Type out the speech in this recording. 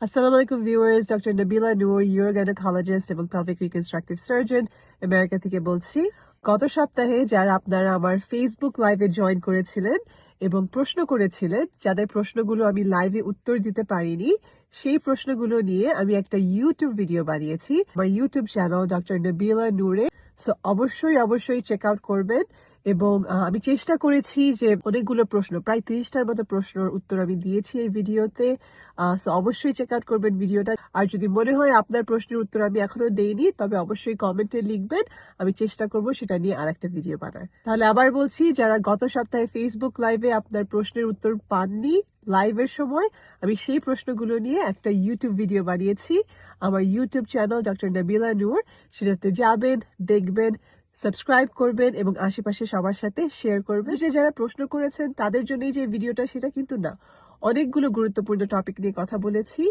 Assalamu alaikum viewers, Dr. Nabila Noor, urogynecologist এবং pelvic reconstructive surgeon, America থেকে বলছি। গত সপ্তাহে যারা আপনারা আমার ফেসবুক লাইভে জয়েন করেছিলেন এবং প্রশ্ন করেছিলেন, যাদের প্রশ্নগুলো আমি লাইভে উত্তর দিতে পারিনি, সেই প্রশ্নগুলো নিয়ে আমি একটা ইউটিউব ভিডিও বানিয়েছি। আমার YouTube channel doctor Nabila Noore so অবশ্যই অবশ্যই চেক আউট করবেন এবং আমি চেষ্টা করেছি যে অনেকগুলো প্রশ্ন, প্রায় তিরিশটার মতো প্রশ্নের উত্তর আমি দিয়েছি এই ভিডিওতে। সো অবশ্যই চেক আউট করবেন ভিডিওটা। আর যদি মনে হয় আপনার প্রশ্নের উত্তর আমি এখনও দেইনি, তবে অবশ্যই কমেন্টে লিখবেন। আমি চেষ্টা করব সেটা নিয়ে আরেকটা ভিডিও বানায় তাহলে আবার বলছি, যারা গত সপ্তাহে ফেসবুক লাইভে আপনার প্রশ্নের উত্তর পাননি লাইভের সময় আমি সেই প্রশ্নগুলো নিয়ে একটা ইউটিউব ভিডিও বানিয়েছি। আমার YouTube channel doctor Nabila Noor সেটাতে যাবেন, দেখবেন সাবস্ক্রাইব করবেন এবং আশেপাশে সবার সাথে শেয়ার করবেন। যে যারা প্রশ্ন করেছেন, তাদের জন্যই যে ভিডিওটা সেটা কিন্তু না। অনেকগুলো গুরুত্বপূর্ণ টপিক নিয়ে কথা বলেছি।